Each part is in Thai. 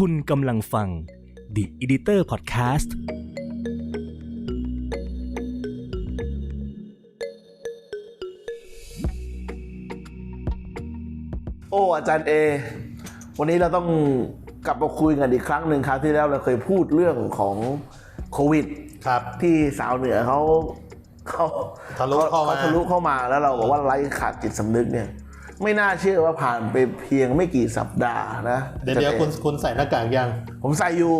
คุณกำลังฟัง The Editor Podcast โอ้ อาจารย์เอ วันนี้เราต้องกลับมาคุยกันอีกครั้งหนึ่งคราวที่แล้วเราเคยพูดเรื่องของโควิด ครับ ที่สาวเหนือเขาเขาทะลุเข้ามา เขาทะลุเข้ามาแล้วเราบอกว่าไร้ขาดจิตสำนึกเนี่ย ไม่น่าเชื่อว่าผ่านไปเพียงไม่กี่สัปดาห์นะเดี๋ยวเดี๋ยวอาจารคุณย์คุณใส่หน้ากากยังเอผมใส่อยู่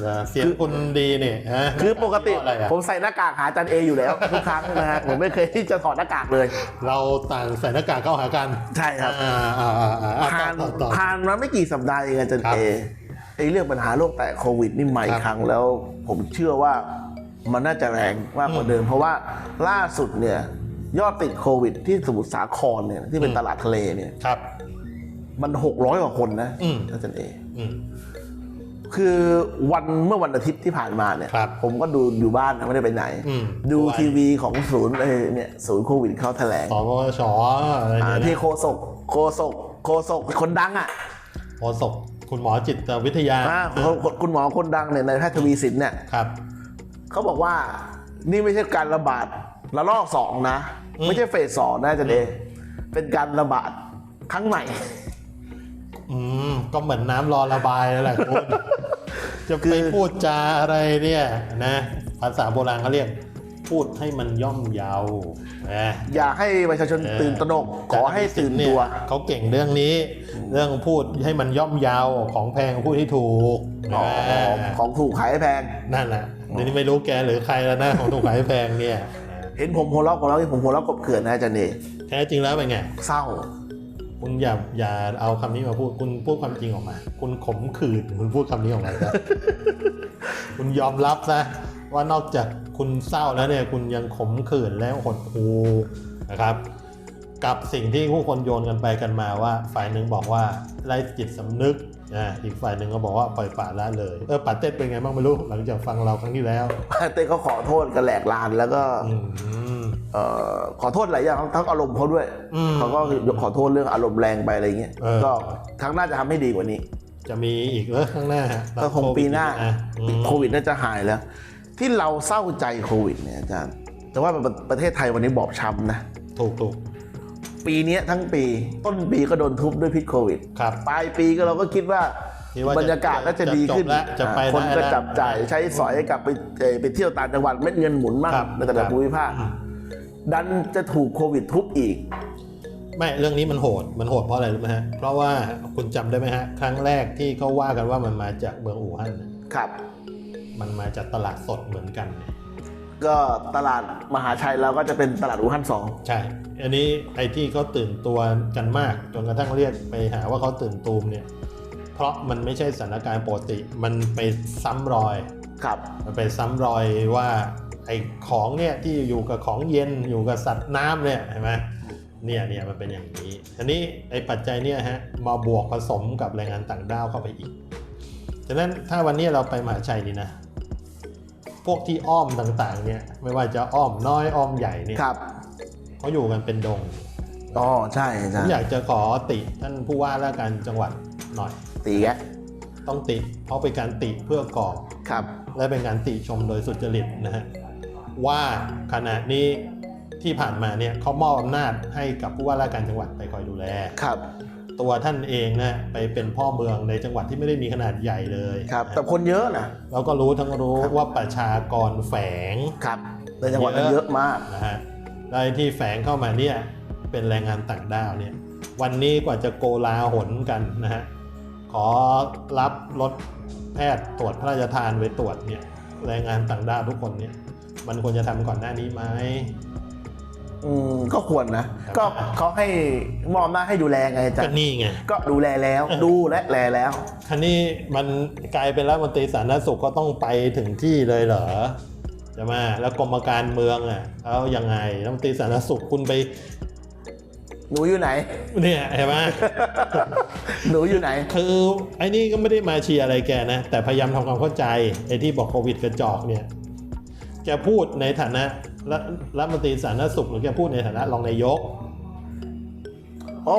เออเสียงคุณดีนี่ฮะคือปกติอะไรอะผมใส่หน้ากากหาอาจารย์เออยู่แล้วทุกครั้งนะฮะผมไม่เคยที่จะถอดหน้ากากเลย เราต่างใส่หน้ากากเข้าหากันใช่ครับอ่าอ่าอ่าอ่าอ่าผ่านต่อต่อต่อผ่านมาไม่กี่สัปดาห์เองอาจารย์ครับเอไอเรื่องปัญหาโรคแตะโควิดนี่ใหม่ครับครั้งแล้ว ผมเชื่อว่ามันน่าจะแรงมากกว่าเดิม เพราะว่าล่าสุดเนี่ย ยอดติดโควิด ที่สมุทรสาครเนี่ยที่เป็นตลาดทะเลเนี่ยครับ มันหกร้อยกว่าคนนะอืมอาจารย์เออืมคือวันเมื่อวันอาทิตย์ที่ผ่านมาเนี่ยครับผมก็ดูอยู่บ้านนะไม่ได้ไปไหนอืมดูด้วยทีวีของศูนย์เอ่อเนี่ยศูนย์โควิดเขาแถลงสปชอะไรอ่าเนี่ยที่นะโคศกโคศกโคศกคนดังอะโฆษกคุณหมอจิตวิทยาอ่าคนคุณหมอคนดังเนี่ยในายแพทย์ทวีสินเนี่ยครับเขาบอกว่านี่ไม่ใช่การระบาด ระลอกสองนะอืมไม่ใช่เฟสสองนะอาจันเอเป็นการระบาดครั้งใหม่อืมก็เหมือนน้ำรอระบายแล้วแหละคุณจะคืไปอพูดจาอะไรเนี่ยนะภาษาโบราณเขาเรียกพูดให้มันย่อมเยาวนะอย่าให้ประชาชนตื่นตระหนกขอให้ตื่นตัวเนี่ยเขาเก่งเรื่องนี้ เรื่องพูดให้มันย่อมเยาวของแพงพูดให้ถูกอ๋อนะของถูกขายให้แพงนั่นแหละเดี๋ยวนี้ไม่รู้แกหรือใครแล้วนะของถูกขายแพงเนี่ย เห็นผมหัวเราะของเราที่ผมหัวเราะกบเขื่อนนะอาจันเอแท้จริงแล้วเป็นไงเศร้า คุณอย่าอย่าเอาคำนี้มาพูดคุณพูดความจริงออกมา คุณขมขื่นคุณพูดคำนี้ออกมาซะคุณยอมรับซะว่านอกจากคุณเศร้าแล้วเนี่ย คุณยังขมขื่นแล้วหดหูนะครับ กับสิ่งที่ผู้คนโยนกันไปกันมาว่า ฝ่ายหนึ่งบอกว่าไร้จิตสำนึก อ่าอีกฝ่ายหนึ่งก็บอกว่าปล่อยปละละเลย เออปาเต้เป็นไงบ้างไม่รู้หลังจากฟังเราครั้งที่แล้วเต้เขาขอโทษกันแหลกลานแล้วก็อืมเอ่อขอโทษหลายอย่างทั้งอารมณ์เขาด้วยอืมเขาก็คือขอโทษเรื่องอารมณ์แรงไปอะไรเงี้ยเออก็ครั้งหน้าจะทำให้ดีกว่านี้ จะมีอีกเหรอข้างหน้าฮะก็คงปีหน้าอะอืมโควิดน่าจะหายแล้ว ที่เราเศร้าใจโควิดเนี่ยอาจารย์แต่ว่าประประเทศไทยวันนี้บอบช้ำนะถูกถูก ปีเนี้ยทั้งปี ต้นปีก็โดนทุบด้วยพิษโควิดครับปลายปีก็เราก็คิดว่าคิดว่าจะบรรยากาศก็จะดีขึ้นจะจบแล้วจะไปอ่าคนได้ก็แล้วจับจ่ายใช้สอยกลับไปเอ่อไปเที่ยวต่างจังหวัดเม็ดเงินหมุนมากครับในแต่ละครับภูมิภาคอืมดันจะถูกโควิดทุบอีกไม่เรื่องนี้มันโหดมันโหดเพราะอะไรรู้ไหมฮะเพราะว่าคุณจำได้ไหมฮะครั้งแรกที่เขาว่ากันว่ามันมาจากเมืองอู่ฮั่นน่ะครับ มันมาจากตลาดสดเหมือนกัน ก็ตลาดมหาชัยเราก็จะเป็นตลาดอู่ฮั่นสองใช่ อันนี้ไอ้ที่เขาตื่นตัวกันมากจนกระทั่งเรียกไปหาว่าเขาตื่นตูมเนี่ย เพราะมันไม่ใช่สถานการณ์ปกติ มันไปซ้ำรอย ครับ มันไปซ้ำรอยว่าไอ้ของเนี่ยที่อยู่กับของเย็นอยู่กับสัตว์น้ำเนี่ยเห็นไหมเนี่ยเนี่ยมันเป็นอย่างนี้ทีนี้ไอ้ปัจจัยเนี่ยฮะมาบวกผสมกับแรงงานต่างด้าวเข้าไปอีกฉะนั้นถ้าวันนี้เราไปมหาชัยนี่นะ พวกที่อ้อมต่างๆเนี่ยไม่ว่าจะอ้อมน้อยอ้อมใหญ่เนี่ยครับเขาอยู่กันเป็นดงอ๋อใช่ผใช่มอยากจะขอติท่านผู้ว่าราชการจังหวัดหน่อย ตีแกต้องติ เพราะเป็นการติเพื่อก่อ ครับ และเป็นการติชมโดยสุจริตนะฮะว่าขณะนี้ที่ผ่านมาเนี่ยเขามอบอำนาจให้กับผู้ว่าราชการจังหวัดไปคอยดูแล ครับ ตัวท่านเองนะไปเป็นพ่อเมืองในจังหวัดที่ไม่ได้มีขนาดใหญ่เลยครับแต่คนเยอะนะเราก็รู้ทั้งรู้ครับว่าประชากรแฝงครับในจังหวัดนั้นเยอะมากนะฮะรายที่แฝงเข้ามาเนี่ยเป็นแรงงานต่างด้าวเนี่ยวันนี้กว่าจะโกลาหนกันนะฮะขอรับรถแพทย์ตรวจพระราชทานไปตรวจเนี่ยแรงงานต่างด้าวทุกคนเนี่ยมันควรจะทำก่อนหน้านี้ไหม อืมก็ควรนะ ก็เขาให้มอบหน้าจให้ดูแลไงอาจาก็รย์นี่ไง ก็ดูแลแล้วดูและแลแล้ว คันนี้มันกลายเป็นรัฐมนตรีสาธารณสุขก็ต้องไปถึงที่เลยเหรอใช่ไหมแล้วกรมการเมืองอะเอายังไงรัฐมนตรีสาธารณสุขคุณไปหนูอยู่ไหน เนี่ยเห็นไหม หนูอยู่ไหน คือไอ้นี่ก็ไม่ได้มาเชียร์อะไรแกนะ แต่พยายามทำความเข้าใจไอ้ที่บอกโควิดกระจอกเนี่ยแกพูดในฐานะ รัฐรัฐมนตรีสาธารณสุขหรือแกพูดในฐานะรองนายกโอ้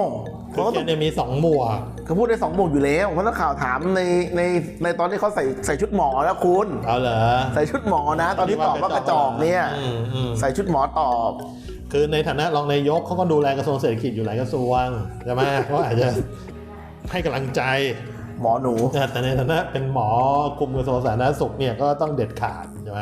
คืเขาอก็แกต้องเนี่ยมีสองหมวกเขาพูดได้สองหมวกอยู่แล้วเพราะนักข่าวถามในในในตอนที่เขาใส่ใส่ชุดหมอแล้วคุณเอาเหรอใส่ชุดหมอนะ ตอนที่ตอบว่ากระจอกเนี่ยอืมอืมใส่ชุดหมอตอบ คือในฐานะรองนายกเขาก็ดูแลกระทรวงเศรษฐกิจอยู่หลายกระทรวงใช่ไหมเขาอาจจะให้กำลังใจหมอหนูแต่ในฐานะเป็นหมอคุมกระทรวงสาธารณสุขเนี่ยก็ต้องเด็ดขาดใช่ไหม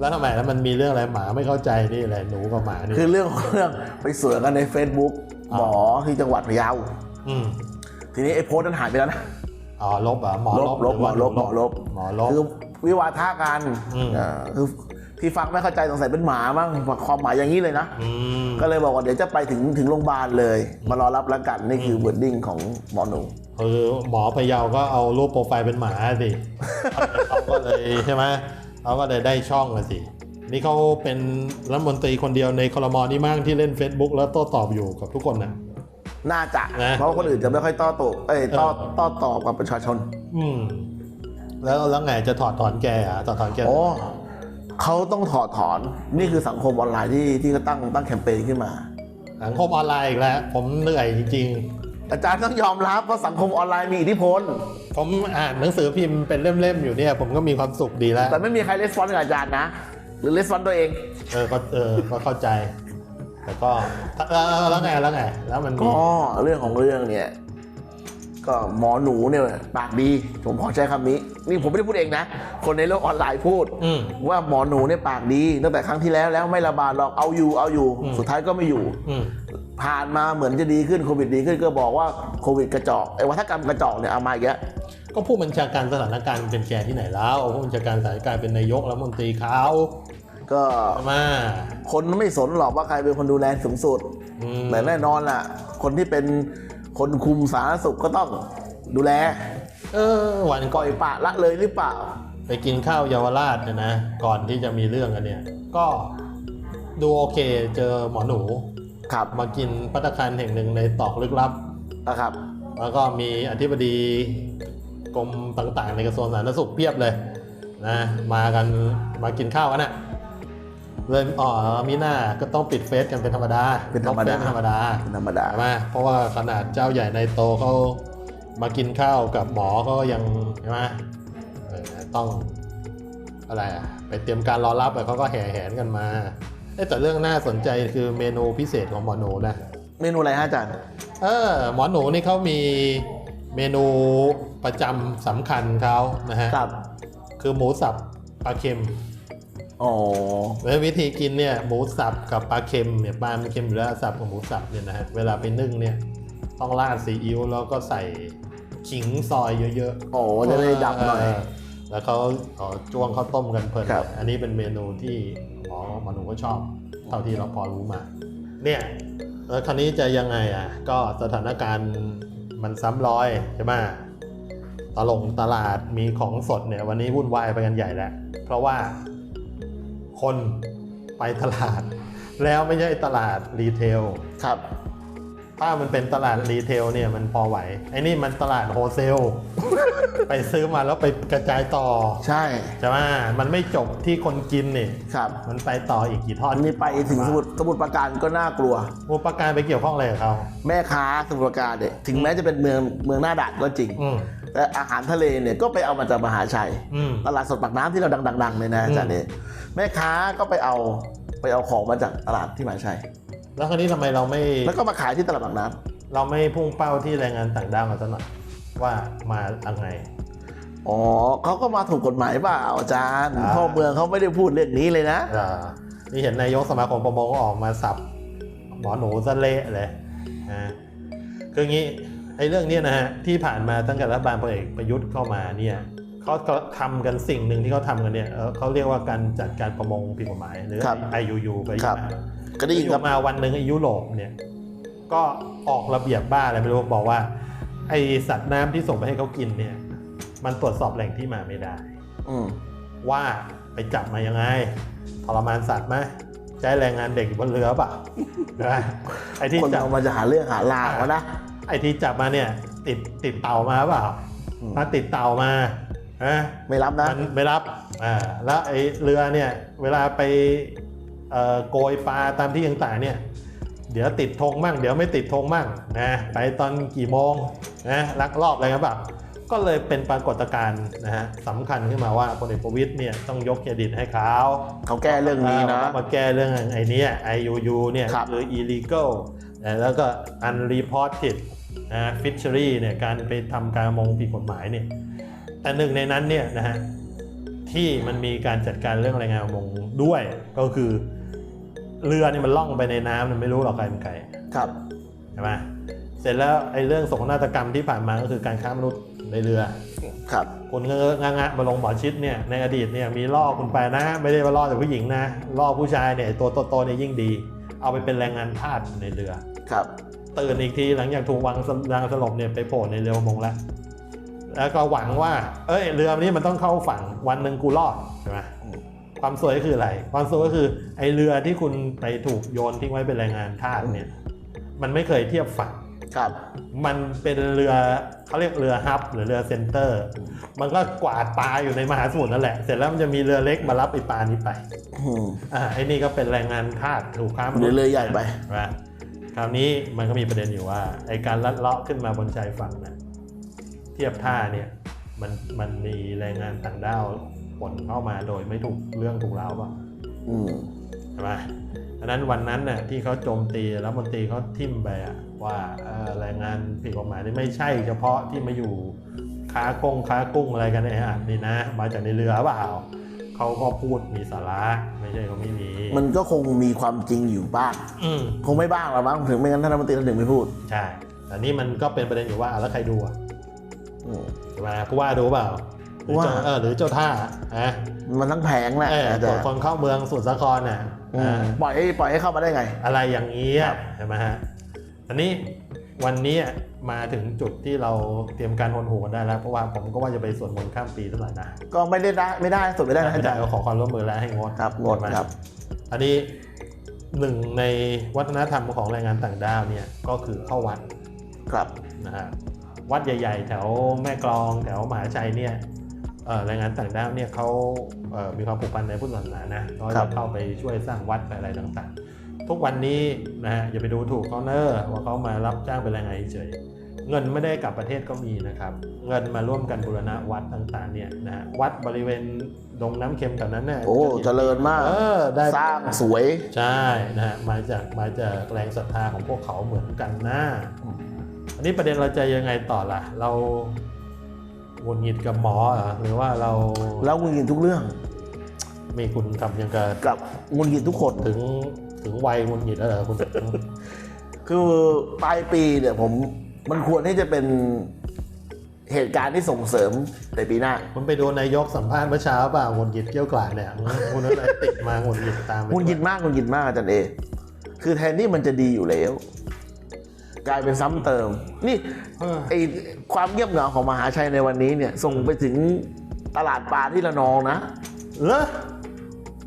แล้วทำไมแล้วมันมีเรื่องอะไรหมาไม่เข้าใจนี่แหละหนูกับหมานี่ คือเรื่องของเรื่องไปสวนกันใน Facebook อ๋อหมอที่จังหวัดพะเยาอืมทีนี้ไอ้โพสต์นั้นหายไปแล้วนะอ๋อลบเหรอะหมอลลบบลบรือว่าหมอลบหมอลบหมอลบ คือวิวาทะกันอืมอ่าคือที่ฟังไม่เข้าใจสงสัยเป็นหมาบ้างความหมายอย่างนี้เลยนะ อืมก็เลยบอกว่าเดี๋ยวจะไปถึงถึงโรงพยาบาลเลย มารอรับแล้วกันนี่คือเวิร์ดดิ้งของหมอหนูคือหมอพะเยาก็เอารูปโปรไฟล์เป็นหมาสิเขาก็เลยใช่ไหม เขาก็เลยได้ช่องอะสิ นี่เขาเป็นรัฐมนตรีคนเดียวในคอรมอนี่มั่งที่เล่น Facebook แล้วโต้ตอบอยู่กับทุกคนนะ น่าจะ นะเพราะว่าคนอื่นจะไม่ค่อยต้อตอบเอ้ยต้อเออ ต้อตอบกับประชาชน อืม แล้วแล้วไงจะถอดถอนแกอะถอดถอนแก โอ้เขาต้องถอดถอน นี่คือสังคมออนไลน์ที่ที่เขาตั้งตั้งแคมเปญขึ้นมา สังคมออนไลน์อีกแล้ว ผมเหนื่อยจริง อาจารย์ต้องยอมรับว่าสังคมออนไลน์มีอิทธิพล ผมอ่านหนังสือพิมพ์เป็นเล่มๆอยู่เนี่ยผมก็มีความสุขดีแล้ว แต่ไม่มีใครเลสฟอนกับอาจารย์นะ หรือเลสฟอนตัวเอง เออก็เออก็เข้าใจ แต่ก็แล้วไงแล้วไงแล้วมันก็เรื่องของเรื่องเนี่ย ก็หมอหนูเนี่ยปากดีผมขอใช้คำนี้ นี่ผมไม่ได้พูดเองนะ คนในโลกออนไลน์พูดอืมว่าหมอหนูเนี่ยปากดีตั้งแต่ครั้งที่แล้วแล้วไม่ระบาดหรอกเอาอยู่เอาอยู่อืมสุดท้ายก็ไม่อยู่อืมผ่านมาเหมือนจะดีขึ้นโควิดดีขึ้นก็บอกว่าโควิดกระจอกไอ้วัฒกรรมกระจอกเนี่ยเอามาอีกแล้วก็ผู้บัญชาการสถานการณ์เป็นแกที่ไหนแล้วผู้บัญชาการสถานการณ์เป็นนายกรัฐมนตรีเขาก็ใช่ไหมคนไม่สนหรอกว่าใครเป็นคนดูแลสูงสุดอืมแต่แน่นอนล่ะ คนที่เป็น คนคุมสาธารณสุขก็ต้องดูแลเออวันปก่อล่อยปละละเลยหรือเปล่า ไปกินข้าวเยาวราชเนี่ยนะ ก่อนที่จะมีเรื่องกันเนี่ย ก็ดูโอเคเจอหมอหนู ครับมากินพัตตาคารแห่งหนึ่งในตอกลึกลับ นะครับ แล้วก็มีอธิบดีกรมต่างๆ ในกระทรวงสาธารณสุขเพียบเลยนะมากันมากินข้าวกันน่ะ เลยอ๋อมีหน้าก็ต้องปิดเฟซกันเป็นธรรมดาเป็นธรรมดาลบฟซเป็นธรรมดาเป็นธรรมดาใช่ไหมเพราะว่าขนาดเจ้าใหญ่ในโตเขามากินข้าวกับหมอก็ยังใช่ไหมเออต้องอะไรอะไปเตรียมการรอรับอะเขาก็แห่แหนกันมาเอ้ยแต่เรื่องน่าสนใจคือเมนูพิเศษของหมอหนูนะเมนูอะไรฮะอาจารย์เออหมอหนูนี่เขามีเมนูประจำสำคัญเขานะฮะครับคือหมูสับปลาเค็ม อ๋อแล้ววิธีกินเนี่ยหมูสับกับปลาเค็มเนี่ยปลามันเค็มอยู่แล้วสับกับหมูสับเนี่ยนะฮะเวลาไปนึ่งเนี่ยต้องราดซีอิ๊วแล้วก็ใส่ขิงซอยเยอะโอ้จะได้ดับหน่อยเแล้วเขาเอาจ้วงข้าวต้มกันเพลินครับอันนี้เป็นเมนูที่หมอหมอหนูก็ชอบ เท่าที่เราพอรู้มา เนี่ยแล้วคราวนี้จะยังไงอะ ก็สถานการณ์มันซ้ำรอยใช่ไหมตลงตลาดมีของสดเนี่ยวันนี้วุ่นวายไปกันใหญ่แล้วเพราะว่า คนไปตลาด แล้วไม่ใช่ตลาดรีเทลครับ ถ้ามันเป็นตลาดรีเทลเนี่ยมันพอไหวไอ้นี่มันตลาดโฮเซล ไปซื้อมาแล้วไปกระจายต่อใช่ใช่ไหมมันไม่จบที่คนกินนี่ครับมันไปต่ออีกกี่ทอดอันนี้ไปถึงสมุทรสมุทรปราการก็น่ากลัวอุปการไปเกี่ยวข้องอะไรกับเขาแม่ค้าสมุทรปราการเนี่ยถึงแม้จะเป็นเมืองเมืองหน้าด่านก็จริง อืมแต่อาหารทะเลเนี่ยก็ไปเอามาจากมหาชัยอืมตลาดสดปากน้ำที่เราดังๆเลยนะอาจารย์เนี่ยแม่ค้าก็ไปเอาไปเอาของมาจากตลาดที่มหาชัย แล้วคราวนี้ทำไมเราไม่แล้วก็มาขายที่ตลาดปากน้เราไม่พุ่งเป้าที่แรงงานต่างด้าวมาสักหน่อยว่ามาอังไงำอ๋อเขาก็มาถูกกฎหมายเปล่าอาจารย์อ่าพ่อเมืองเขาไม่ได้พูดเรื่องนี้เลยนะอ่านี่เห็นนายกสมาคมประมงก็ออกมาสับหมอหนูซะเละเลยนะคืออย่างนี้ ไอ้เรื่องเนี้ยนะฮะที่ผ่านมาตั้งแต่รัฐบาลพลเอกประยุทธ์เข้ามาเนี่ยเขาก็ทำกันสิ่งหนึ่งที่เขาทำกันเนี่ยเอ่อเขาเรียกว่าการจัดการประมงผิดกฎหมายหรือครับ IUU ไปครับใช่ไหมก็ได้ยินอยู่ครับมาวันหนึ่งไอ้ยุโรปเนี่ยก็ออกระเบียบบ้าอะไรไม่รู้บอกว่า ไอสัตว์น้ำที่ส่งไปให้เขากินเนี่ย มันตรวจสอบแหล่งที่มาไม่ได้ อืมว่าไปจับมายังไงทรมานสัตว์ไหมใช้แรงงานเด็กอยู่บนเรือเปล่ะนะไอที่คนจับเอามาจะหาเรื่องหาราวอะนะ ไอที่จับมาเนี่ย ติดติดเต่ามาเปล่าอืมถ้าติดเต่ามาฮะไม่รับนะมันไม่รับอ่าแล้วไอ้เรือเนี่ยเวลาไปเอ่อโกยปลาตามที่ต่างๆเนี่ยเดี๋ยวติดธงมั่งเดี๋ยวไม่ติดธงมั่งนะไปตอนกี่โมงนะลักลอบอะไรกันแบบก็เลยเป็นปรากฏการณ์นะฮะสำคัญขึ้นมาว่าพลเอกประวิตยเนี่ยต้องยกเครดิตให้เขาเขาแก้เรื่องนี้นะเออมาแก้เรื่องไอ้เนี้ย IUU เนี่ยครับคือ illegal นะแล้วก็ unreported นะ fishery เนี่ยการไปทำการประมงผิดกฎหมายเนี่ยแต่หนึ่งในนั้นเนี่ยนะฮะที่มันมีการจัดการเรื่องแรงงานประมงด้วยก็คือเรือนี่มันล่องไปในน้ำมันไม่รู้หรอกใครเป็นใครครับใช่ไหมเสร็จแล้วไอ้เรื่องโศกนาฏกรรมที่ผ่านมาก็คือการค้ามนุษย์ในเรือ ครับคนเงอะงะงะมาลงหมอชิดเนี่ยในอดีตเนี่ยมีล่อคุณไปนะ ไม่ได้มาล่อแต่ผู้หญิงนะล่อผู้ชายเนี่ยไอ้ตัวโตๆเนี่ยยิ่งดี เอาไปเป็นแรงงานทาสในเรือครับ ตื่นอีกทีหลังจากถูกวางสวางสลบเนี่ยไปโผล่ในเรือประมงแล้วแล้วก็หวังว่า เอ้ยเรือนี้มันต้องเข้าฝั่งวันหนึ่งกูรอดใช่ไหมความสวยก็คืออะไร ความสวยก็คือไอเรือที่คุณไปถูกโยนทิ้งไว้เป็นแรงงานทาสเนี่ย มันไม่เคยเทียบฝั่งครับ มันเป็นเรือเขาเรียกเรือฮับ หรือเรือเซนเตอร์ มันก็กวาดปลาอยู่ในมหาสมุทรนั่นแหละ เสร็จแล้วมันจะมีเรือเล็กมารับไอ้ปลานี้ไปอืมอ่าไอ้นี่ก็เป็นแรงงานทาสถูกค้ามนุษหรือย์เรือใหญ่ไปนะค ราวนี้มันก็มีประเด็นอยู่ว่าไอ้การลัดเลาะขึ้นมาบนชายฝั่งนะเทียบท่าเนี่ยมันมันมีแรงงานต่างด้าวผลเข้ามาโดยไม่ถูกเรื่องถูกราวเปล่าอืมใช่ไหมดังนั้นวันนั้นน่ะที่เขาโจมตีแล้วมนตรีเขาทิมไปอะว่าเอ่อแรงงานผิดกฎหมายนี่ไม่ใช่เฉพาะที่มาอยู่ค้ากงค้ากุ้งอะไรกันเนี่ยอะนี่นะ มาจากในเรือเปล่า เขาก็พูดมีสาระไม่ใช่เขาไม่มีมันก็คงมีความจริงอยู่บ้างอืมคงไม่บ้างหรอกมั้งถึงไม่งั้นท่านรัฐมนตรีท่านถึงไม่พูดใช่แต่นี่มันก็เป็นประเด็นอยู่ว่าแล้วใครดูอะอืม ใช่ไหมผู้ว่าดูเปล่าหรือเจ้าผู้ว่า เออหรือเจ้าท่าอะมันทั้งแผงแหละเออแต่ตรวจคนเข้าเมืองสมุทรสาครน่ะอืมอ่าปล่อยให้ปล่อยให้เข้ามาได้ไง อะไรอย่างนี้อะใช่ไหมฮะอันนี้ วันนี้มาถึงจุดที่เราเตรียมการหนหัวกันได้แล้ว เพราะว่าผมก็ว่าจะไปสวดมนต์ข้ามปีสักหน่อยนะ ก็ไม่ได้ได้ไม่ได้สุดไม่ได้นะไม่อาได้จารย์ก็ขอความร่วมมือแล้วให้งดครับงดใช่ไหมครับ อันนี้หนึ่งในวัฒนธรรมของแรงงานต่างด้าวเนี่ยก็คือเข้าวัดครับนะฮะวัดใหญ่ ๆ แถวแม่กลองแถวมหาชัยเนี่ยเอ่อแรงงานต่างด้าวเนี่ยเขาเอ่อมีความผูกพันในพุทธศาสนานะก็ครัจะบเข้าไปช่วยสร้างวัดอะไรต่างๆ ทุกวันนี้นะฮะอย่าไปดูถูกเขาเนอะว่าเขามารับจ้างเป็นแรงงานเฉยเงินไม่ได้กลับประเทศก็มีนะครับ เงินมาร่วมกันบูรณะวัดต่างๆเนี่ยนะฮะวัดบริเวณดงน้ำเค็มแถวนั้นเนี่ยโอ้เจริญมากเออได้สร้างสวยใช่นะฮะมาจากมาจากแรงศรัทธาของพวกเขาเหมือนกันนะอืมอันนี้ประเด็นเราจะยังไงต่อล่ะ เราหงุดหงิดกับหมอเหรอหรือว่าเราแล้วงุนงิดทุกเรื่อง มีคุณทำยังกับกับงุนงิดทุกคนถึง ถึงวัยหงุดหงิดแล้วเหรอคุณ คือปลายปีเนี่ยผมมันควรที่จะเป็นเหตุการณ์ที่ส่งเสริมในปีหน้าคุณไปดูนายกสัมภาษณ์เมื่อเช้าเปล่าหงุดหงิดเกี้ยวกลาดเนี่ยคุณอะไรติดมาหงุดหงิดตามไปงุนงิดมากงุนงิดมากอาจารย์เอ คือแทนที่มันจะดีอยู่แล้ว กลายเป็นซ้ำเติม นี่เออไอความเงียบเหงาของมหาชัยในวันนี้เนี่ย ส่งไปถึงตลาดปลาที่ระนองนะเหรอ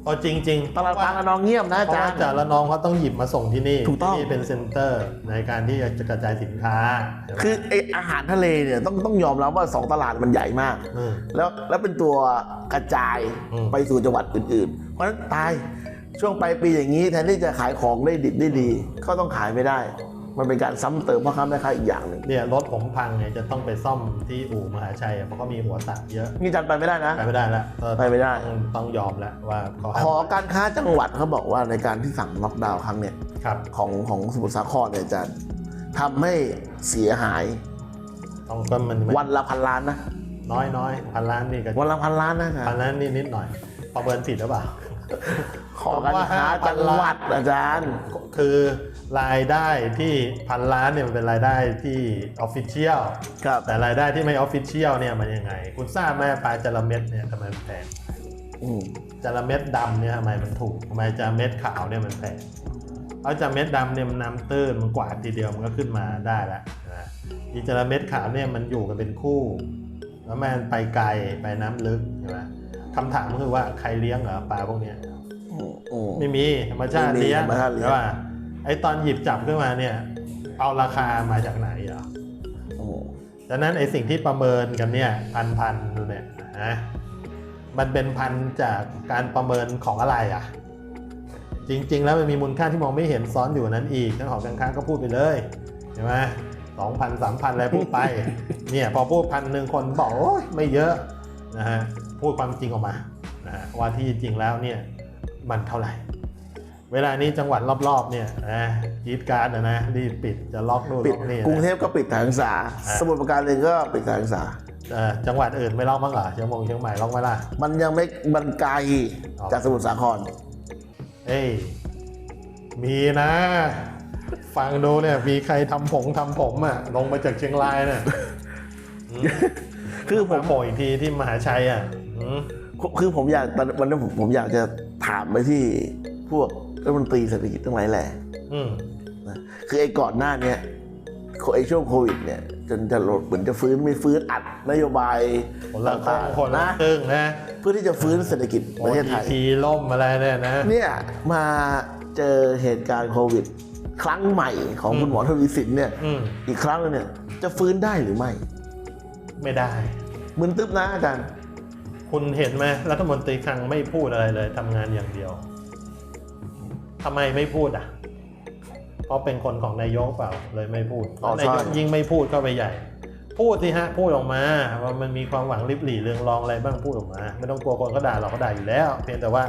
เอาจริงๆตลาดปลาระนองเงียบนะเพอาราะจารว่าย์ จากละนองเขาต้องหยิบมาส่งที่นี่ถูกต้อง ที่นี่เป็นเซ็นเตอร์ในการที่จะกระจายสินค้าใช่ไหมคือไออาหารทะเลเนี่ยต้องต้องยอมรับว่าสองตลาดมันใหญ่มาก ม แล้วแล้วเป็นตัวกระจายอืม ไปสู่จังหวัดอื่นๆ เพราะฉะนั้นตายช่วงปลายปีอย่างนี้แทนที่จะขายของได้ดิบได้ดี ก็ต้องขายไม่ได้ มันเป็นการซ้ำเติมพ่อค้าแม่ค้าอีกอย่างหนึ่งเนี่ยรถผมพังเนี่ยจะต้องไปซ่อมที่อู่มหาชัยอะเพราะเขามีหัวตัดเยอะนี่จันไปไม่ได้นะไปไม่ได้แล้วเออไปไม่ได้ต้องต้องยอมแล้วว่าเขาหอการค้าจังหวัดเขาบอกว่าในการที่สั่งล็อกดาวน์ครั้งเนี่ยครับของของสมุทรสาครเนี่ยจะทำให้เสียหายต้องก็มันวันละพันล้านนะน้อยน้อยพันล้านนี่ก็วันละพันล้านนะครับพันล้านนี่นิดหน่อยประเมินผิดหรือเปล่าหอการค้าจังหวัดอาจารย์ คือ รายได้ที่พันล้านเนี่ยมันเป็นรายได้ที่ออฟฟิเชียลครับแต่รายได้ที่ไม่ออฟฟิเชียลเนี่ยมันยังไง คุณทราบไหมปลาจระเม็ดเนี่ยทำไมมันแพงอืมจระเม็ดดำเนี่ยทำไมมันถูกทำไมจระเม็ดขาวเนี่ยมันแพงเพราะจระเม็ดดำเนี่ยมันน้ำตื้นมันกวาดทีเดียวมันก็ขึ้นมาได้แล้วนะอีจระเม็ดขาวเนี่ยมันอยู่กันเป็นคู่ แล้วมันไปไกลไปน้ำลึกใช่ไหมคำถามก็คือว่าใครเลี้ยงเหรอปลาพวกเนี้ยอืมอืมไม่มีธรรมชาติไม่มีเลี้ยงธรรมชาติเลี้ยงใช่ป่ะ ไอตอนหยิบจับขึ้นมาเนี่ยเอาราคามาจากไหนเหรออืมดังนั้นไอสิ่งที่ประเมินกันเนี่ยพันพันๆเนี่ยนะมันเป็นพันจากการประเมินของอะไรอะ จริง ๆ แล้วมันมีมูลค่าที่มองไม่เห็นซ้อนอยู่นั้นอีกเจ้าของการค้าก็พูดไปเลยใช่ไหมสองพันสามพันอะไรพูดไป เนี่ยพอพูดพันหนึ่งคนบอกโอ้ยไม่เยอะนะฮะพูดความจริงออกมานะฮะว่าที่จริงแล้วเนี่ยมันเท่าไหร่ เวลานี้จังหวัดรอบๆเนี่ยนะจีดการ์ดนะนะรีบปิดจะล็อกนู่นปิดล็อกนี่นะ กรุงเทพก็ปิดสถานศึกษา อ่า สมุทรปราการเองก็ปิดสถานศึกษา เอ่อจังหวัดอื่นไม่ล็อกบ้างเหรอเชียงมงเชียงใหม่ล็อกไหมล่ะ มันยังไม่มันไกลอ๋อ จากสมุทรสาคร เอ้ยมีนะ ฟังดูเนี่ยมีใครทำผงทำผมอะลงมาจากเชียงรายเนี่ยอืมคือผม มาโผล่อีกทีที่มหาชัยอะอืมคือผมอยากตอนวันนั้นผมผมอยากจะถามไปที่พวก รัฐมนตรีเศรษฐกิจทั้งหลายแหละอืมนะคือไอ้ก่อนหน้าเนี้ยไอ้ช่วงโควิดเนี่ยจนจะลดเหมือนจะฟื้นไม่ฟื้นอัดนโยบายคนละคต่างคนๆละนะครึ่งนะเพื่อที่จะฟื้นเศรษฐกิจประเทศไทยทีล่มอะไรเนี่ยนะเนี่ยมาเจอเหตุการณ์โควิด ครั้งใหม่ของอืมคุณหมอทวีสินเนี่ยอืมอีกครั้งหนึงเนี่ย จะฟื้นได้หรือไม่ ไม่ได้มึนตึ๊บนะอาจารย์คุณเห็นไหมรัฐมนตรีคลังไม่พูดอะไรเลยทำงานอย่างเดียว ทำไมไม่พูดอะ เพราะเป็นคนของนายกเปล่าเลยไม่พูดอ๋อใช่ นายกยิ่งไม่พูดเข้าไปใหญ่ พูดสิฮะ พูดออกมา ว่ามันมีความหวังริบหรี่เรืองรองอะไรบ้างพูดออกมา ไม่ต้องกลัวคนเขาด่าเราเขาด่าอยู่แล้ว เพียงแต่ว่า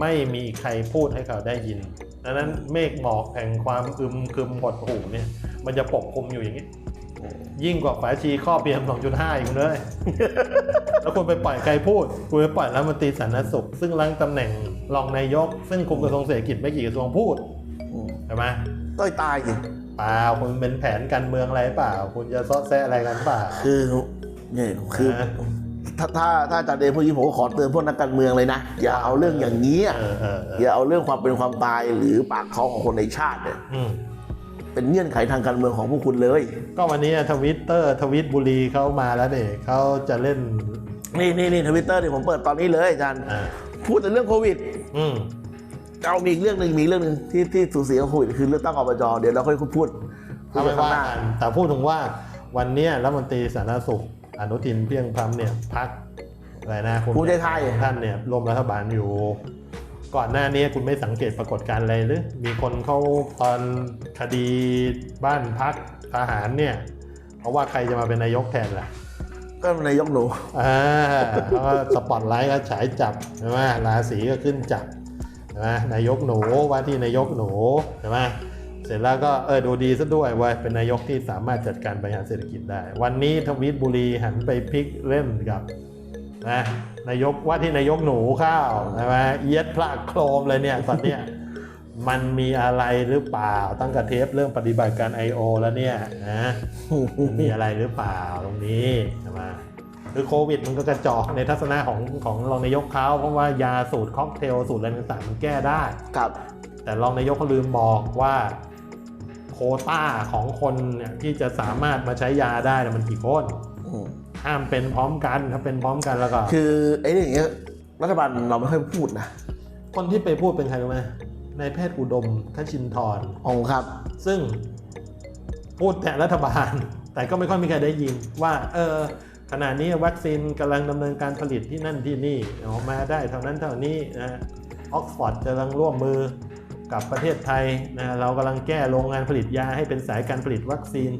ไม่มีใครพูดให้เขาได้ยินดังนั้นเมฆหมอกแห่งความอึมครึมหดหูเนี่ย มันจะปกคลุมอยู่อย่างนี้ ยิ่งกว่าฝาชีข้อเพียม2.5 อีกเลย แล้วคุณไปปล่อยใครพูด คุณไปปล่อยรัฐมนตรีสาธารณสุข ซึ่งรังตำแหน่งรองนายก ซึ่งคุมกระทรวงเศรษฐกิจไม่กี่กระทรวงพูดอืมใช่ไหมต้อยตายสิเปล่าคุณเป็นแผนการเมืองอะไรเปล่า คุณจะซอแซะอะไรกันเปล่าคือเนี่ยคือนะถ้าถ้าถ้าอาจารย์เดชพูดอย่างนี้ผมก็ขอเตือนพวกนักการเมืองเลยนะ อย่าเอาเรื่องอย่างนี้อะเออเออเอออย่าเอาเรื่องความเป็นความตายหรือปากท้องของคนในชาติเนี่ยอืม เป็นเงื่อนไขทางการเมืองของพวกคุณเลย ก็วันนี้ทวิตเตอร์ทวิตบุรีเขามาแล้วเนี่ยเขาจะเล่น นี่นี่นี่ทวิตเตอร์เนี่ยผมเปิดตอนนี้เลยอาจารย์อ่าพูดแต่เรื่องโควิด อืมเอามีอีกเรื่องหนึ่งมีอีกเรื่องหนึ่งที่ที่สูสีกับโควิดคือเรื่องตั้งอบจเดี๋ยวเราค่อยพูดพูดเอาไปข้างว่าหน้ากันแต่พูดถึงว่าวันเนี้ยรัฐมนตรีสาธารณสุข อนุทินเพียงพรำเนี่ยพักอะไรนะภูมิใจไทยของท่านเนี่ยร่วมรัฐบาลอยู่ ก่อนหน้านี้คุณไม่สังเกตปรากฏการณ์อะไรหรือ มีคนเขาตอนคดีบ้านพักทหารเนี่ย เพราะว่าใครจะมาเป็นนายกแทนล่ะ ก็นายกหนูอ่าแล้วก็สปอตไลท์ก็ฉายจับใช่ไหมราศีก็ขึ้นจับใช่ไหมนายกหนูว่าที่นายกหนูใช่ไหมเสร็จแล้วก็เออดูดีซะด้วยเว่าเป็นนายกที่สามารถจัดการบริหารเศรษฐกิจได้ วันนี้ทวีตบุรีหันไปพลิกเล่นกับ นะนายกว่าที่นายกหนูข้าวใช่ไหมเอียดพลาดโครมเลยเนี่ยตอนเนี้ยมันมีอะไรหรือเปล่า ตั้งกระเทปเรื่องปฏิบัติการ I.O. แล้วเนี่ยนะมีอะไรหรือเปล่าตรงนี้ใช่ไหมคือโควิดมันก็กระจอกในทัศนะของของรองนายกเขาเพราะว่ายาสูตรค็อกเทลสูตรอะไรต่างๆมันแก้ได้ครับ แต่รองนายกเขาลืมบอกว่าโควต้าของคนเนี่ยที่จะสามารถมาใช้ยาได้เนี่ยมันกี่คนอืม ห้ามเป็นพร้อมกันถ้าเป็นพร้อมกันแล้วก็ คือไอ้เรื่องอย่างเงี้ยรัฐบาลเราไม่ค่อยพูดนะ คนที่ไปพูดเป็นใครรู้ไหมนายแพทย์อุดมคชินทรองค์ครับ ซึ่งพูดแทนรัฐบาล แต่ก็ไม่ค่อยมีใครได้ยินว่า เออขณะนี้วัคซีนกำลังดำเนินการผลิตที่นั่นที่นี่ออกมาได้เท่านั้นเท่านี้นะออกซฟอร์ดกำลังร่วมมือกับประเทศไทยนะเรากำลังแก้โรงงานผลิตยาให้เป็นสายการผลิตวัคซีน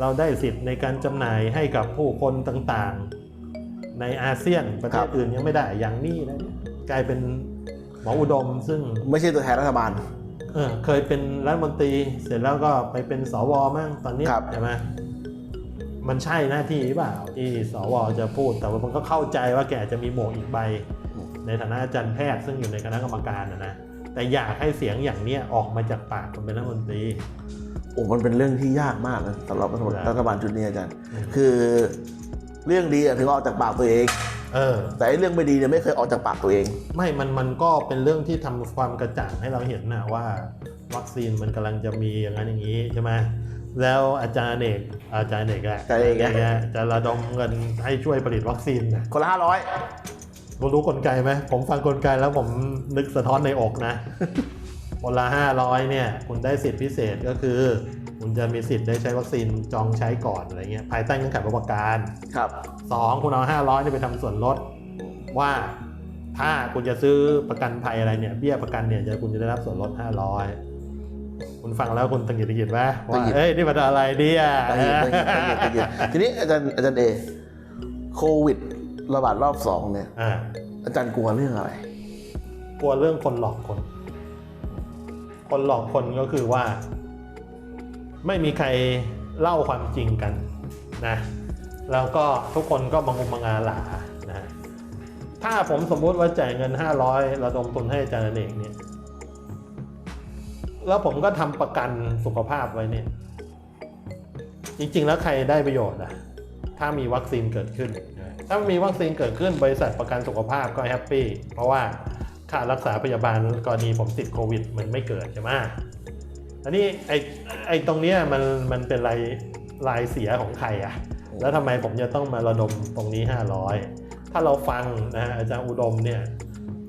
เราได้สิทธิ์ในการจำหน่ายให้กับผู้คนต่างๆ ในอาเซียนประเทครัศบอื่นยังไม่ได้อย่างนี้นะเนี่ยกลายเป็นหมออุดมซึ่งไม่ใช่ตัวแทนรัฐบาลเออเคยเป็นรัฐมนตรีเสร็จแล้วก็ไปเป็นสวมั่งตอนนี้ครับใช่ไหมมันใช่หน้าที่หรือเปล่าที่สวจะพูด แต่ว่ามันก็เข้าใจว่าแกอาจจะมีหมวกอีกใบ ในฐานะอาจารย์แพทย์ซึ่งอยู่ในคณะกรรมการนะนะแต่อยากให้เสียงอย่างเนี้ยออกมาจากปากคนเป็นรัฐมนตรี โอ้มันเป็นเรื่องที่ยากมากนะสำหรับรัฐบาลครับรัฐบาลชุดนี้อาจารย์อืมคือเรื่องดีอะถึงออกจากปากตัวเองเออแต่ไอ้เรื่องไม่ดีเนี่ยไม่เคยออกจากปากตัวเอง ไม่มันมันก็เป็นเรื่องที่ทำความกระจ่างให้เราเห็นนะว่า วัคซีนมันกำลังจะมีอย่างนั้นอย่างนี้ใช่ไหมแล้วอาจารย์เอกอาจารย์เอกแหละอาจารย์เอกอะจะระดมเงินให้ช่วยผลิตวัคซีนนะคนละห้าร้อยคุณรู้กลไกไหมผมฟังกลไกแล้วผมนึกสะท้อนในอกนะ คนละห้าร้อยเนี่ย คุณได้สิทธิพิเศษก็คือ คุณจะมีสิทธิ์ได้ใช้วัคซีนจองใช้ก่อนอะไรเงี้ยภายใต้เงื่อนไขประกันครับสองคุณเอาห้าร้อยนี่ไปทำส่วนลดว่าถ้าคุณจะซื้อประกันภัยอะไรเนี่ยเบี้ยประกันเนี่ยจะคุณจะได้รับส่วนลด 500 คุณฟังแล้วคุณตังหงิดตังหงิดไหมว่าตังหงิดเอ้ยนี่มันอะไรเนี่ยตะเกียบตะเกียบตะเกียบตะเกียบทีนี้อาจารย์อาจารย์เอโควิดระบาดรอบสองเนี่ยอ่าอาจารย์กลัวเรื่องอะไร กลัวเรื่องคนหลอกคน คนหลอกคนก็คือว่า ไม่มีใครเล่าความจริงกันนะแล้วก็ทุกคนก็มังงมงาหลานะถ้าผมสมมุติว่าจ่ายเงิน 500ระดมทุนให้อาจารย์อเนกเนี่ยแล้วผมก็ทำประกันสุขภาพไว้เนี่ย จริงๆแล้วใครได้ประโยชน์อะถ้ามีวัคซีนเกิดขึ้น ถ้ามีวัคซีนเกิดขึ้นบริษัทประกันสุขภาพก็แฮปปี้เพราะว่า ค่ารักษาพยาบาลกรณีผมติดโควิด มันไม่เกิดใช่ไหมอันนี้ไอ้ไอ้ตรงเนี้ยมันมันเป็นรายรายเสียของใครอะแล้วทำไมผมจะต้องมาระดมตรงนี้ 500 ถ้าเราฟังนะฮะอาจารย์อุดมเนี่ย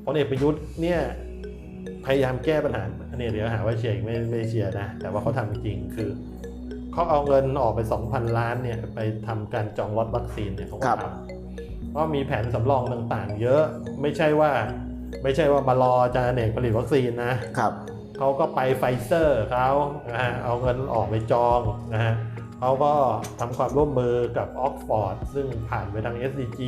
พลเอกประยุทธ์เนี่ยพยายามแก้ปัญหาอันนี้เดี๋ยวหาว่าเชียร์อีกไม่ไม่เชียร์นะ แต่ว่าเขาทำจริงๆคือเขาเอาเงินออกไป 2,000 ล้านเนี่ยไปทำการจองล็อตวัคซีนเนี่ยเขาก็ครับทำเพราะมีแผนสำรองต่างๆ เยอะไม่ใช่ว่า ไม่ใช่ว่ามารออาจารย์อเนกผลิตวัคซีนนะครับเขาก็ไปไฟเซอร์เขานะฮะเอาเงินออกไปจองนะฮะเขาก็ทำความร่วมมือกับออกฟอร์ดซึ่งผ่านไปทาง SDG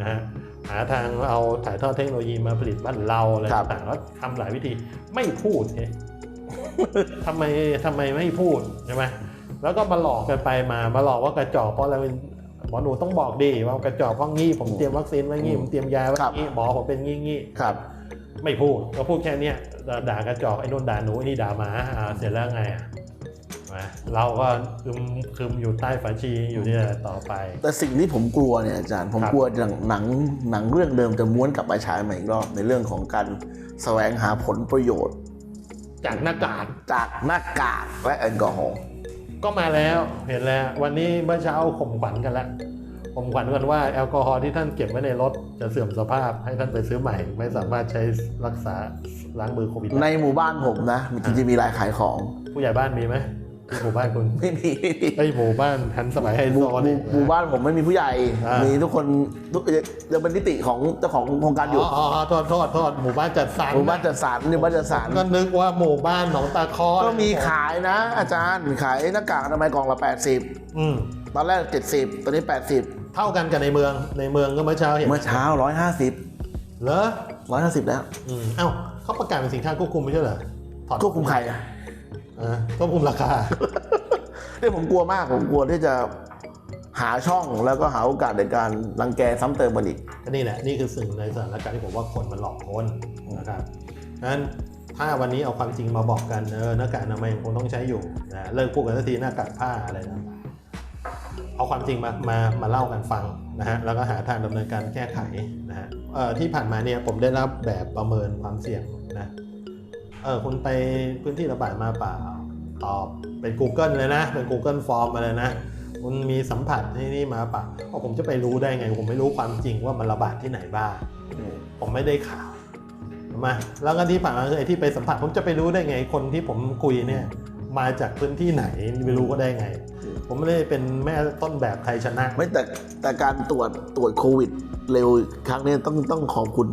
นะฮะหาทางเอาถ่ายทอดเทคโนโลยีมาผลิตบ้านเราอะไรครับต่างๆแล้วทำหลายวิธีไม่พูดไงทำไมทำไมไม่พูดใช่ไหมแล้วก็มาหลอกกันไปมามาหลอกว่ากระจอกเพราะอะไร หมอหนูต้องบอกดีว่ากระจอกเพราะงี้ ผมเตรียมวัคซีนไว้งี้ผมเตรียมยาไว้ครับงี้หมอผมเป็นงี้งี้ครับ ไม่พูดก็พูดแค่เนี้ยด่ากระจอกไอ้นู่นด่าหนูไอ้นี่ด่าหมาอ่าเสร็จแล้วไงอะมาเราก็คึมคึมอยู่ใต้ฝาชีอยู่นี่แหละต่อไป แต่สิ่งที่ผมกลัวเนี่ยอาจารย์ผมครับกลัวหนังหนังหนังเรื่องเดิมจะม้วนกลับมาฉายใหม่อีกรอบในเรื่องของการแสวงหาผลประโยชน์ จากหน้ากากจากหน้ากากและแอลกอฮอล์ ก็มาแล้วเห็นแล้ว วันนี้เมื่อเช้าข่มขวัญกันแล้วข่มขวัญกันว่าแอลกอฮอล์ที่ท่านเก็บไว้ในรถจะเสื่อมสภาพให้ท่านไปซื้อใหม่ ไม่สามารถใช้รักษาล้างมือโควิดในได้หมู่บ้านผมนะจริงๆมีรายขายของผู้ใหญ่บ้านมีไหมที่ หมู่บ้านคุณไม่มีไม่มี ไอยหมู่บ้านทันสมัยไฮหโซมู่หมู่นี่หมู่บ้านผมไม่มีผู้ใหญ่มีทุกคนทุกยังเป็นนิติของเจ้าของโครงการอยู่ อ๋ออ๋อโทษโทษโทษหมู่บ้านจัดสรรหมู่บ้านจัดสรรหมู่บ้านจัดสรรก็นึกว่าหมู่บ้านหนองตาคอก็มีขายนะ อาจารย์ขายหน้ากากอนามัยกล่องละ 80 อืมตอนแรก 70 ตอนนี้ 80 เท่ากันกับในเมืองในเมืองก็เมื่อเช้าเห็นเมื่อเช้า 150 เหรอ150 แล้ว อืมเอ้าเขาประกาศเป็นสินค้าควบคุมไม่ใช่เหรอถอดควบคุมใครอะ อ่าควบคุมราคา เนี่ยผมกลัวมากผมกลัวที่จะหาช่องแล้วก็หาโอกาสในการรังแกซ้ำเติมมันอีก ก็นี่แหละนี่คือสิ่งในสถานการณ์ที่ผมว่าคนมันหลอกคนนะครับนั้นถ้าวันนี้เอาความจริงมาบอกกันเออหน้ากากอนามัยยังคงต้องใช้อยู่นะเลิกพูดกันสักทีหน้ากากผ้าอะไรนะเอาความจริงมามามาเล่ากันฟังนะฮะแล้วก็หาทางดำเนินการแก้ไขนะฮะเอ่อที่ผ่านมาเนี่ยผมได้รับแบบประเมินความเสี่ยงนะ เออคุณไปพื้นที่ระบาดมาเปล่า ตอบเป็น Google เลยนะ เป็น Google Form มาเลยนะ คุณมีสัมผัสที่นี่มาป่าเอาผมจะไปรู้ได้ไง ผมไม่รู้ความจริงว่ามันระบาดที่ไหนบ้าง ผมไม่ได้ข่าวมาแล้วก็ที่ผ่านมาคือไอ้ที่ไปสัมผัสผมจะไปรู้ได้ไงคนที่ผมคุยเนี่ย มาจากพื้นที่ไหนไม่รู้ก็ได้ไง ผมไม่ได้เป็นแม่ต้นแบบใครชนะ ไม่แต่แต่การตรวจตรวจโควิด เร็วครั้งนี้ต้องต้องขอบคุณ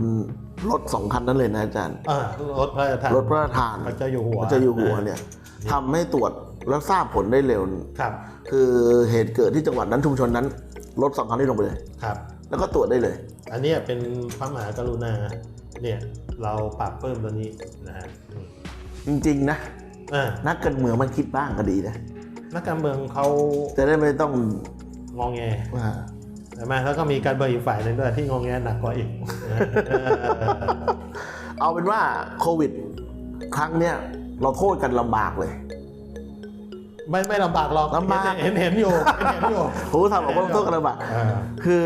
รถสองคันนั้นเลยนะอาจารย์อ่ารถพระราชทานรถพระราชทานพระเจ้าอยู่หัวพระเจ้าอยู่หัวเนี่ยทำให้ตรวจแล้วทราบผลได้เร็วครับ คือเหตุเกิดที่จังหวัดนั้นชุมชนนั้นรถสองคันนี้ลงไปเลยครับ แล้วก็ตรวจได้เลย อันเนี้ยเป็นพระมหากรุณาเนี่ยเราปรับเพิ่มตัวนี้นะฮะอืมจริงๆนะอ่านักการเมืองมันคิดบ้างก็ดีนะ นักการเมืองเขาจะได้ไม่ต้องงองแงว่าใช่ไหมแล้วก็มีการเบอร์อีกฝ่ายหนึ่งด้วยที่งงแงหนักกว่าอีกเออเอาเป็นว่าโควิด ครั้งเนี้ยเราโทษกันลำบากเลย ไม่ไม่ลำบากหรอกลำบากเห็นเห็นอยู่เห็นเห็นอยู่ผมก็ทำบอกว่าโทษกันลำบากอ่าคือ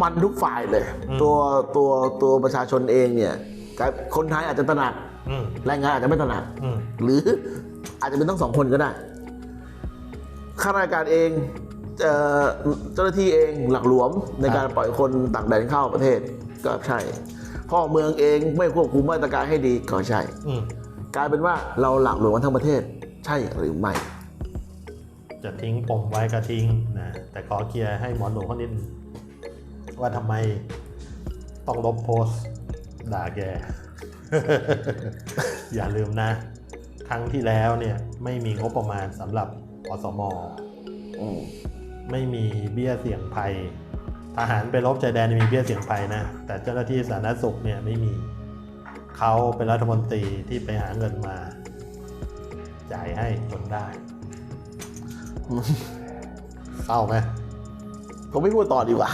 มันทุกฝ่ายเลยอืมตัวตัวตัวประชาชนเองเนี่ยกับคนไทยอาจจะตระหนักอืมแรงงานอาจจะไม่ตระหนักอืมหรืออาจจะเป็นทั้งสองคนก็ได้ ข้าราชการเองเอ่อเจ้าหน้าที่เองหลักหลวมในการปล่อยคนต่างแดนเข้าประเทศก็ใช่ พ่อเมืองเองไม่ควบคุมมาตรการให้ดีก็ใช่อืมกลายเป็นว่าเราหลักหลวมกันทั้งประเทศใช่หรือไม่ จะทิ้งปมไว้ก็ทิ้งนะแต่ขอเคลียร์ให้หมอหนูเขานิดนึงว่าทำไมต้องลบโพสต์ด่าแก อย่าลืมนะ ครั้งที่แล้วเนี่ยไม่มีงบประมาณสำหรับ อสมอืมไม่มีเบี้ยเสี่ยงภัย ทหารไปรบชายแดนมีเบี้ยเสี่ยงภัยนะ แต่เจ้าหน้าที่สาธารณสุขเนี่ยไม่มีเขาเป็นรัฐมนตรีที่ไปหาเงินมา จ่ายให้จนได้เศร้าไหมผมไม่พูดต่อดีกว่า